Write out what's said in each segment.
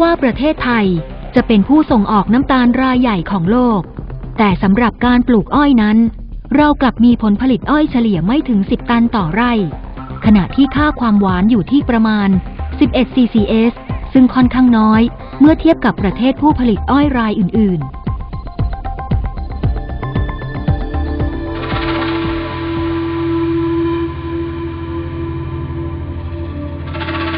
้ว่าประเทศไทยจะเป็นผู้ส่งออกน้ำตาลรายใหญ่ของโลก แต่สำหรับการปลูกอ้อยนั้น เรากลับมีผลผลิตอ้อยเฉลี่ยไม่ถึง 10 ตันต่อไร่ ขณะที่ค่าความหวานอยู่ที่ประมาณ 11 CCS ซึ่งค่อนข้างน้อยเมื่อเทียบกับประเทศผู้ผลิตอ้อยรายอื่น ๆ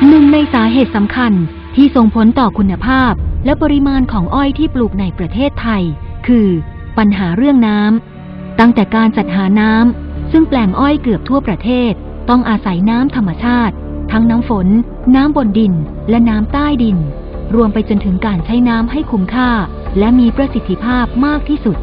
หนึ่งในสาเหตุสำคัญ ที่ส่งผลต่อคุณภาพและปริมาณของอ้อยที่ปลูกในประเทศไทย คือ ปัญหาเรื่องน้ำตั้งแต่การจัดหาน้ำซึ่งแปลงอ้อยเกือบทั่วประเทศ ต้องอาศัยน้ำธรรมชาติ ทั้งน้ำฝน น้ำบนดิน และน้ำใต้ดิน รวมไปจนถึงการใช้น้ำให้คุ้มค่า และมีประสิทธิภาพมากที่สุด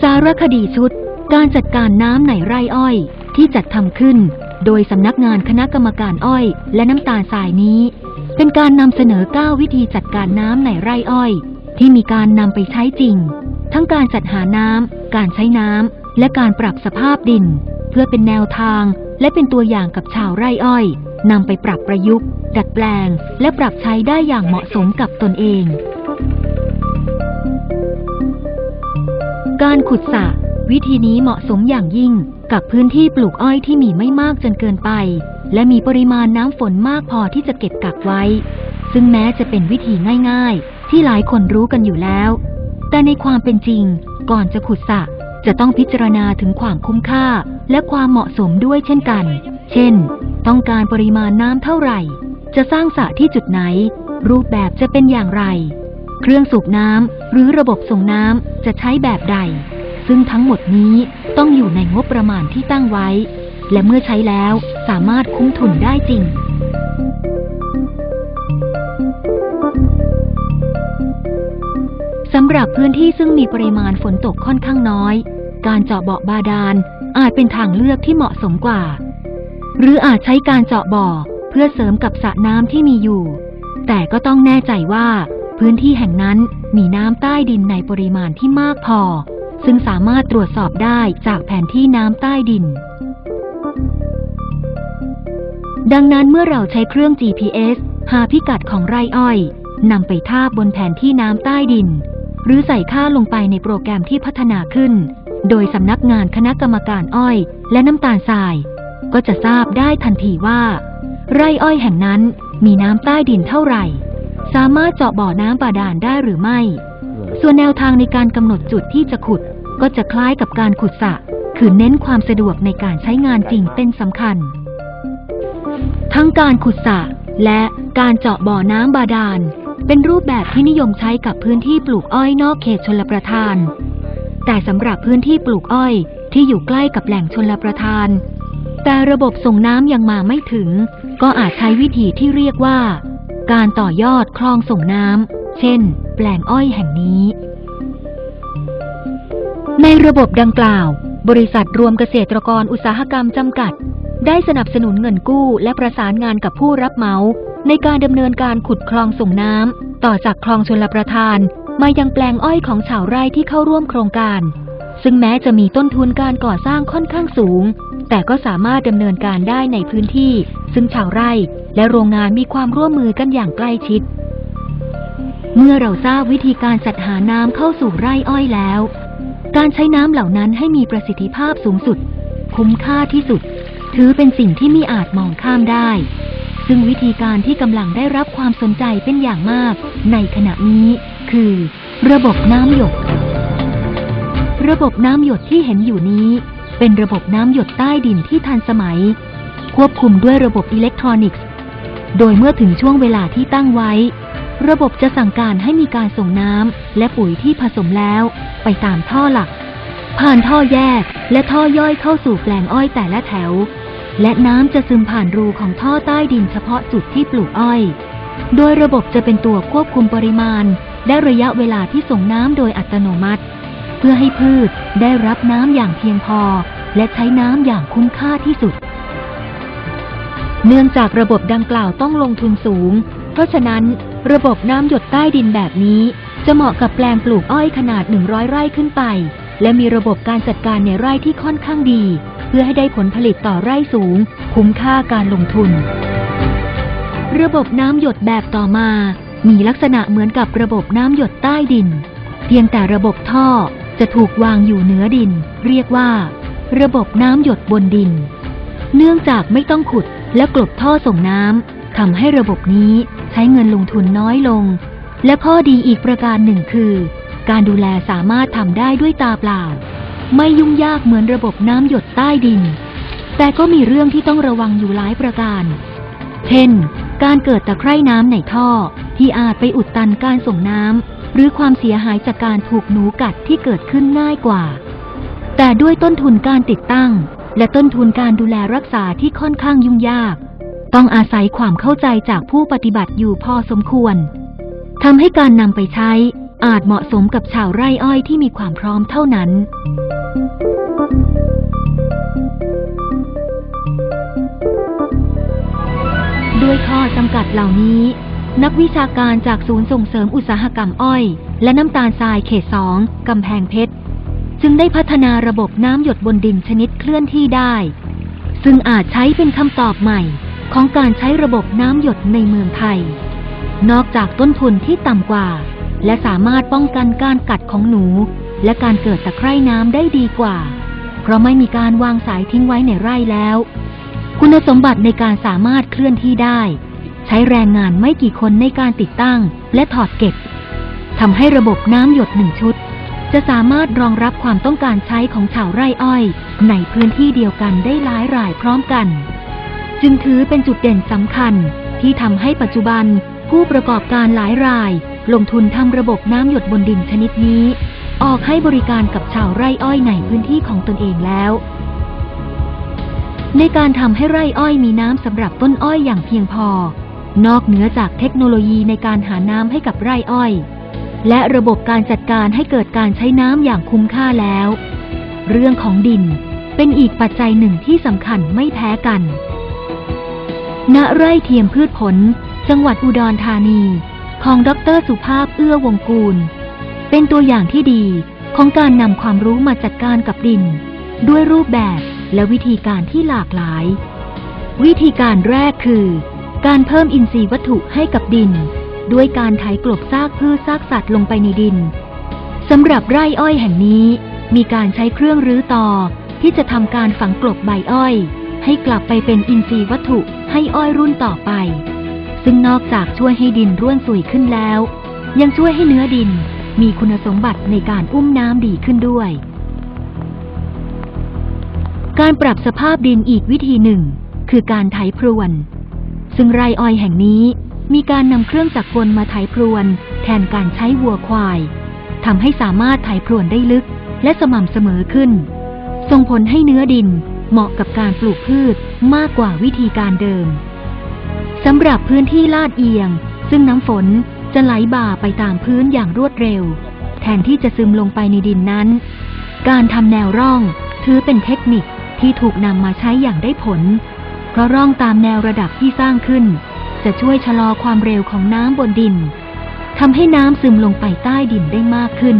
สารคดีชุด การจัดการน้ำในไร่อ้อย ที่จัดทำขึ้น โดยสำนักงานคณะกรรมการอ้อยและน้ำตาลทรายนี้ เป็นการนำเสนอ 9 วิธีจัดการน้ำในไร่อ้อย ที่มีการนำไปใช้จริง ทั้งการจัดหาน้ำการใช้น้ำและการปรับสภาพดิน เพื่อเป็นแนวทางและเป็นตัวอย่างกับชาวไร่อ้อยนำไปปรับประยุกต์ ดัดแปลง และปรับใช้ได้อย่างเหมาะสมกับตนเอง การขุดสระวิธีนี้เหมาะสมอย่างยิ่ง กับพื้นที่ปลูกอ้อยที่มีไม่มากจนเกินไป และมีปริมาณน้ำฝนมากพอที่จะเก็บกักไว้ ซึ่งแม้จะเป็นวิธีง่าย ๆ ที่หลายคนรู้กันอยู่แล้ว แต่ในความเป็นจริง ก่อนจะขุดสระจะต้องพิจารณาถึงความคุ้มค่า และความเหมาะสมด้วยเช่นกัน เช่น ต้องการปริมาณน้ำเท่าไหร่ จะสร้างสระที่จุดไหน รูปแบบจะเป็นอย่างไร เครื่องสูบน้ำหรือระบบส่งน้ำจะใช้แบบใด ซึ่งทั้งหมดนี้ ต้องอยู่ในงบประมาณที่ตั้งไว้ และเมื่อใช้แล้วสามารถคุ้มทุนได้จริง สำหรับพื้นที่ซึ่งมีปริมาณฝนตกค่อนข้างน้อย การเจาะเบาะบาดาลอาจเป็นทางเลือกที่เหมาะสมกว่า หรืออาจใช้การเจาะบ่อเพื่อเสริมกับสระน้ำที่มีอยู่ แต่ก็ต้องแน่ใจว่า พื้นที่แห่งนั้นมีน้ำใต้ดินในปริมาณที่มากพอ ซึ่งสามารถตรวจสอบได้จากแผนที่น้ำใต้ดิน ดังนั้นเมื่อเราใช้เครื่อง GPS หาพิกัดของไร่อ้อยนำไปทาบบนแผนที่น้ำใต้ดิน หรือใส่ค่าลงไปในโปรแกรมที่พัฒนาขึ้น โดยสำนักงานคณะกรรมการอ้อยและน้ำตาลทราย ก็จะทราบได้ทันทีว่า ไร่อ้อยแห่งนั้นมีน้ำใต้ดินเท่าไหร่ สามารถเจาะบ่อน้ำบาดาลได้หรือไม่ ส่วนแนวทางในการกำหนดจุดที่จะขุด ก็จะคล้ายกับการขุดสระคือเน้นความสะดวกในการใช้งานจริงเป็นสำคัญ ทั้งการขุดสระและการเจาะบ่อน้ำบาดาล เป็นรูปแบบที่นิยมใช้กับพื้นที่ปลูกอ้อยนอกเขตชลประทาน แต่สำหรับพื้นที่ปลูกอ้อยที่อยู่ใกล้กับแหล่งชลประทาน แต่ระบบส่งน้ำยังมาไม่ถึง ก็อาจใช้วิธีที่เรียกว่า การต่อยอดคลองส่งน้ำเช่น แปลงอ้อยแห่งนี้ ในระบบดังกล่าว บริษัทรวมเกษตรกรอุตสาหกรรมจำกัด ได้สนับสนุนเงินกู้และประสานงานกับผู้รับเหมา ในการดำเนินการขุดคลองส่งน้ำต่อจากคลองชลประทาน มายังแปลงอ้อยของชาวไร่ที่เข้าร่วมโครงการ ซึ่งแม้จะมีต้นทุนการก่อสร้างค่อนข้างสูง แต่ก็สามารถดำเนินการได้ในพื้นที่ ซึ่งชาวไร่ และโรงงานมีความร่วมมือกันอย่างใกล้ชิด เมื่อเราทราบวิธีการจัดหาน้ำเข้าสู่ไร่อ้อยแล้ว การใช้น้ำเหล่านั้นให้มีประสิทธิภาพสูงสุด คุ้มค่าที่สุด ถือเป็นสิ่งที่มิอาจมองข้ามได้ ซึ่งวิธีการที่กำลังได้รับความสนใจเป็นอย่างมาก ในขณะนี้ คือ ระบบน้ำหยด ระบบน้ำหยดที่เห็นอยู่นี้ เป็นระบบน้ำหยดใต้ดินที่ทันสมัย ควบคุมด้วยระบบอิเล็กทรอนิกส์ โดยเมื่อถึงช่วงเวลาที่ตั้งไว้ ระบบจะสั่งการให้มีการส่งน้ำและปุ๋ยที่ผสมแล้ว ไปตามท่อหลัก ผ่านท่อแยกและท่อย่อยเข้าสู่แปลงอ้อยแต่ละแถว และน้ำจะซึมผ่านรูของท่อใต้ดินเฉพาะจุดที่ปลูกอ้อย โดยระบบจะเป็นตัวควบคุมปริมาณ และระยะเวลาที่ส่งน้ำโดยอัตโนมัติ เพื่อให้พืชได้รับน้ำอย่างเพียงพอ และใช้น้ำอย่างคุ้มค่าที่สุดเนื่องจากระบบดังกล่าวต้องลงทุนสูง เพราะฉะนั้น ระบบน้ำหยดใต้ดินแบบนี้จะเหมาะกับแปลงปลูกอ้อยขนาด 100 ไร่ขึ้นไป และมีระบบการจัดการในไร่ที่ค่อนข้างดี เพื่อให้ได้ผลผลิตต่อไร่สูง คุ้มค่าการลงทุน ระบบน้ำหยดแบบต่อมา มีลักษณะเหมือนกับระบบน้ำหยดใต้ดิน เพียงแต่ระบบท่อจะถูกวางอยู่เหนือดิน เรียกว่า ระบบน้ำหยดบนดิน เนื่องจากไม่ต้องขุดและกลบท่อส่งน้ำทำให้ระบบนี้ ใช้เงินลงทุนน้อยลง และข้อดีอีกประการหนึ่งคือ การดูแลสามารถทำได้ด้วยตาเปล่า ไม่ยุ่งยากเหมือนระบบน้ำหยดใต้ดิน แต่ก็มีเรื่องที่ต้องระวังอยู่หลายประการ เช่น การเกิดตะไคร่น้ำในท่อที่อาจไปอุดตันการส่งน้ำหรือความเสียหายจากการถูกหนูกัดที่เกิดขึ้นง่ายกว่า แต่ด้วยต้นทุนการติดตั้ง และต้นทุนการดูแลรักษาที่ค่อนข้างยุ่งยาก ต้องอาศัยความเข้าใจจากผู้ปฏิบัติอยู่พอสมควรทำให้การนำไปใช้อาจเหมาะสมกับชาวไร่อ้อยที่มีความพร้อมเท่านั้น ด้วยข้อจำกัดเหล่านี้ นักวิชาการจากศูนย์ส่งเสริมอุตสาหกรรมอ้อย และน้ำตาลทรายเขตสองกำแพงเพชร จึงได้พัฒนาระบบน้ำหยดบนดินชนิดเคลื่อนที่ได้ ซึ่งอาจใช้เป็นคำตอบใหม่ ของการใช้ระบบน้ำหยดในเมืองไทย นอกจากต้นทุนที่ต่ำกว่า และสามารถป้องกันการกัดของหนู และการเกิดตะไคร่น้ำได้ดีกว่า เพราะไม่มีการวางสายทิ้งไว้ในไร่แล้ว คุณสมบัติในการสามารถเคลื่อนที่ได้ ใช้แรงงานไม่กี่คนในการติดตั้ง และถอดเก็บทำให้ระบบน้ำหยดหนึ่งชุด จะสามารถรองรับความต้องการใช้ของชาวไร่อ้อย ในพื้นที่เดียวกันได้หลายรายพร้อมกัน จึงถือเป็นจุดเด่นสำคัญ ที่ทำให้ปัจจุบันผู้ประกอบการหลายราย ลงทุนทำระบบน้ำหยดบนดินชนิดนี้ ออกให้บริการกับชาวไร่อ้อยในพื้นที่ของตนเองแล้ว ในการทำให้ไร่อ้อยมีน้ำสำหรับต้นอ้อยอย่างเพียงพอ นอกเหนือจากเทคโนโลยีในการหาน้ำให้กับไร่อ้อย และระบบการจัดการให้เกิดการใช้น้ำอย่างคุ้มค่าแล้ว เรื่องของดินเป็นอีกปัจจัยหนึ่งที่สำคัญไม่แพ้กัน ณไร่เทียมพืชผล จังหวัดอุดรธานี ของดรสุภาพเอื้อวงกูล เป็นตัวอย่างที่ดีของการนำความรู้มาจัดการกับดิน ด้วยรูปแบบและวิธีการที่หลากหลาย วิธีการแรกคือ การเพิ่มอินทรีย์วัตถุให้กับดิน ด้วยการไถกลบซากพืชซากสัตว์ลงไปในดินสำหรับไร่อ้อยแห่งนี้ มีการใช้เครื่องรื้อต่อที่จะทำการฝังกลบใบอ้อย ให้กลับไปเป็นอินทรีย์วัตถุให้อ้อยรุ่นต่อไป ซึ่งนอกจากช่วยให้ดินร่วนสุยขึ้นแล้ว ยังช่วยให้เนื้อดินมีคุณสมบัติในการอุ้มน้ำดีขึ้นด้วย การปรับสภาพดินอีกวิธีหนึ่ง คือการไถพรวน ซึ่งไรอ้อยแห่งนี้มีการนำเครื่องจักรกลมาไถพรวน แทนการใช้วัวควายทำให้สามารถไถพรวนได้ลึก และสม่ำเสมอขึ้น ส่งผลให้เนื้อดิน เหมาะกับการปลูกพืชมากกว่าวิธีการเดิมสำหรับพื้นที่ลาดเอียง ซึ่งน้ำฝนจะไหลบ่าไปตามพื้นอย่างรวดเร็ว แทนที่จะซึมลงไปในดินนั้น การทำแนวร่อง ถือเป็นเทคนิคที่ถูกนำมาใช้อย่างได้ผล เพราะร่องตามแนวระดับที่สร้างขึ้น จะช่วยชะลอความเร็วของน้ำบนดินทำให้น้ำซึมลงไปใต้ดินได้มากขึ้น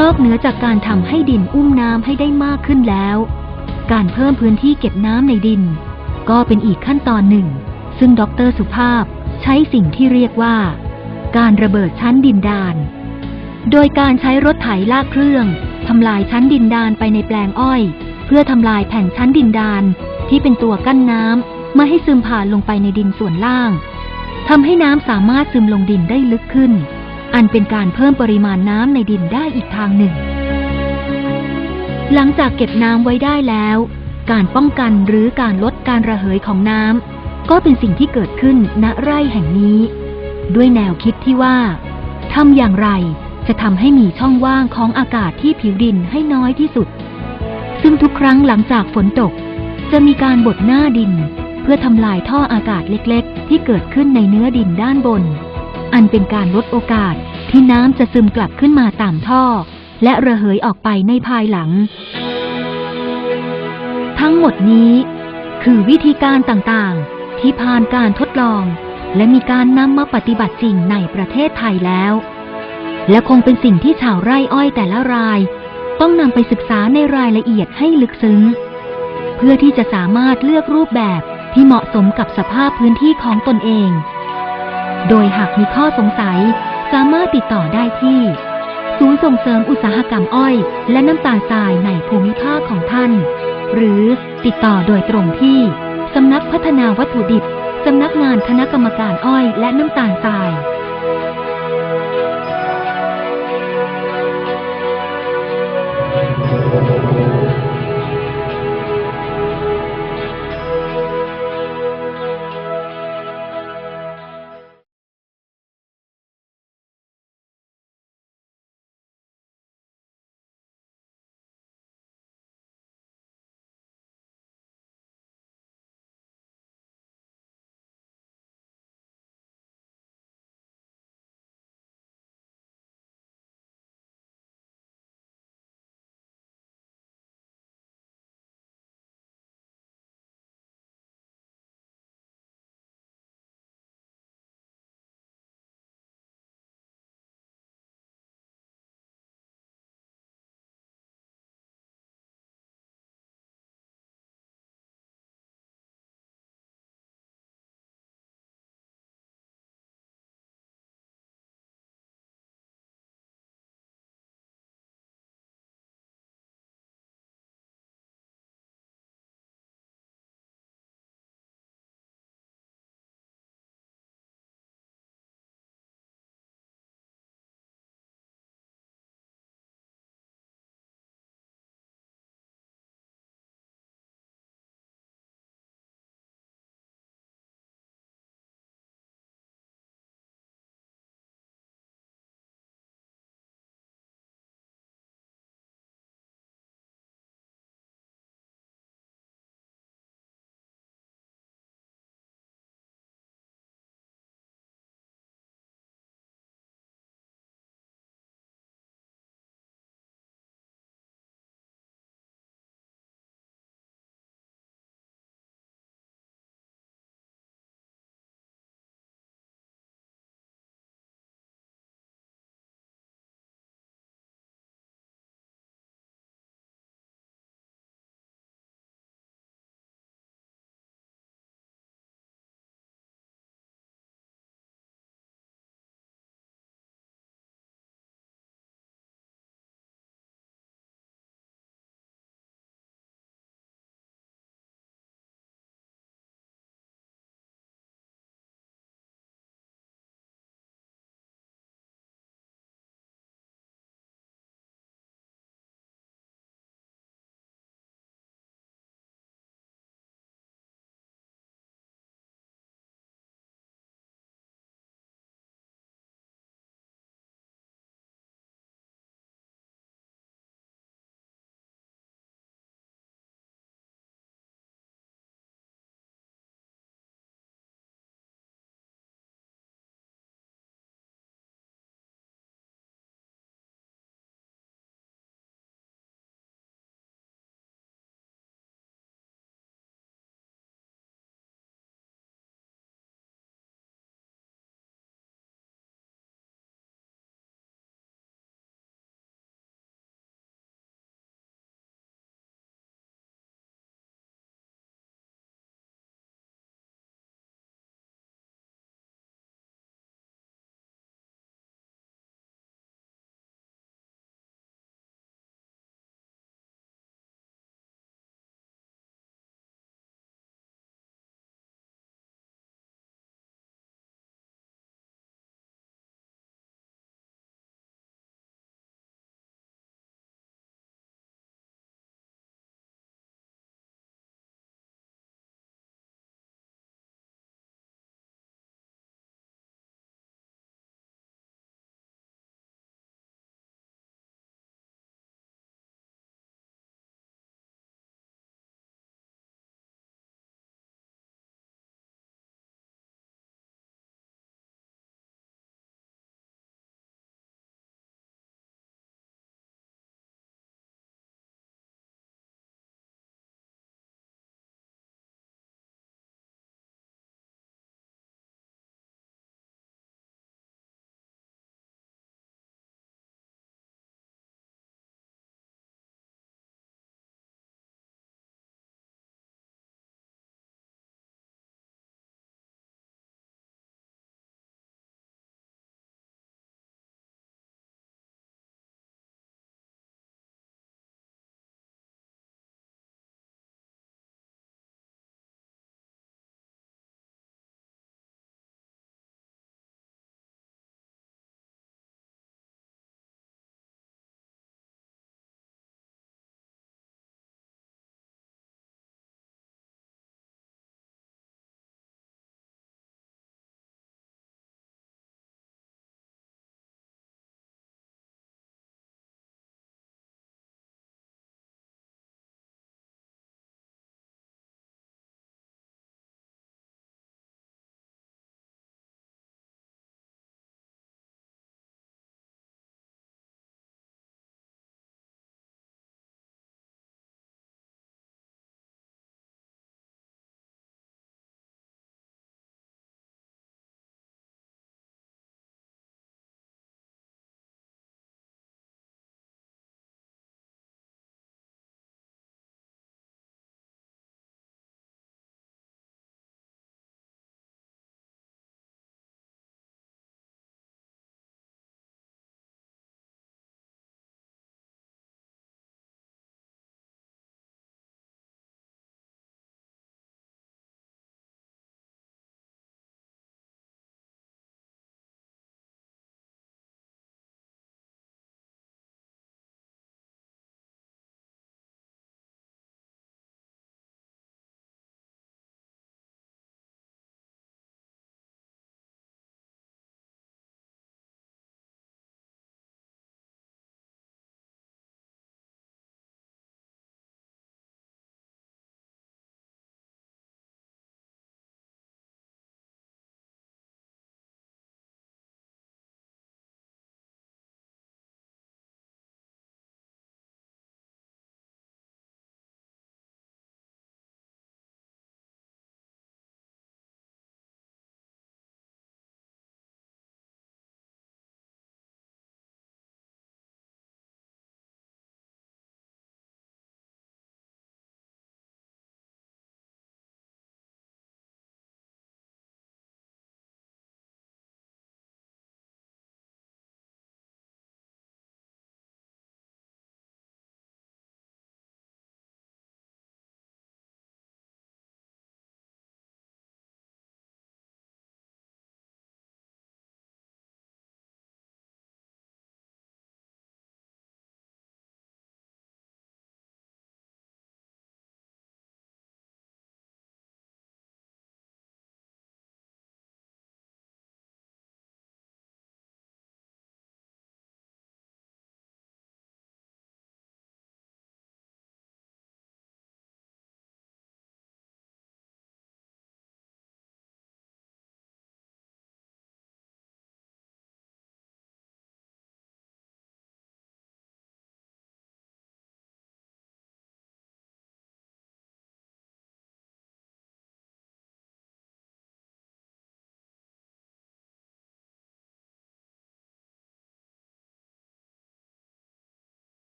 นอกเหนือจากการทำให้ดินอุ้มน้ำให้ได้มากขึ้นแล้ว การเพิ่มพื้นที่เก็บน้ำในดิน ก็เป็นอีกขั้นตอนหนึ่ง ซึ่งดรสุภาพใช้สิ่งที่เรียกว่า การระเบิดชั้นดินดาน โดยการใช้รถไถลากเครื่องทำลายชั้นดินดานไปในแปลงอ้อย เพื่อทำลายแผ่นชั้นดินดานที่เป็นตัวกั้นน้ำไม่ให้ซึมผ่านลงไปในดินส่วนล่างทำให้น้ำสามารถซึมลงดินได้ลึกขึ้น อันเป็นการเพิ่มปริมาณน้ำในดินได้อีกทางหนึ่ง หลังจากเก็บน้ำไว้ได้แล้ว การป้องกันหรือการลดการระเหยของน้ำก็เป็นสิ่งที่เกิดขึ้นณไร่แห่งนี้ ด้วยแนวคิดที่ว่าทำอย่างไรจะทำให้มีช่องว่างของอากาศที่ผิวดินให้น้อยที่สุด ซึ่งทุกครั้งหลังจากฝนตก จะมีการบดหน้าดิน เพื่อทำลายท่ออากาศเล็กๆ ที่เกิดขึ้นในเนื้อดินด้านบน อันเป็นการลดโอกาสที่น้ำจะซึมกลับขึ้นมาตามท่อ และระเหยออกไปในภายหลัง ทั้งหมดนี้ คือวิธีการต่างๆ ที่ผ่านการทดลอง และมีการนำมาปฏิบัติจริงในประเทศไทยแล้ว และคงเป็นสิ่งที่ชาวไร่อ้อยแต่ละราย ต้องนำไปศึกษาในรายละเอียดให้ลึกซึ้ง เพื่อที่จะสามารถเลือกรูปแบบที่เหมาะสมกับสภาพพื้นที่ของตนเอง โดยหากมีข้อสงสัย สามารถติดต่อได้ที่ ศูนย์ส่งเสริมอุตสาหกรรมอ้อย และน้ำตาลทรายในภูมิภาคของท่าน หรือติดต่อโดยตรงที่ สำนักพัฒนาวัตถุดิบ สำนักงานคณะกรรมการอ้อยและน้ำตาลทราย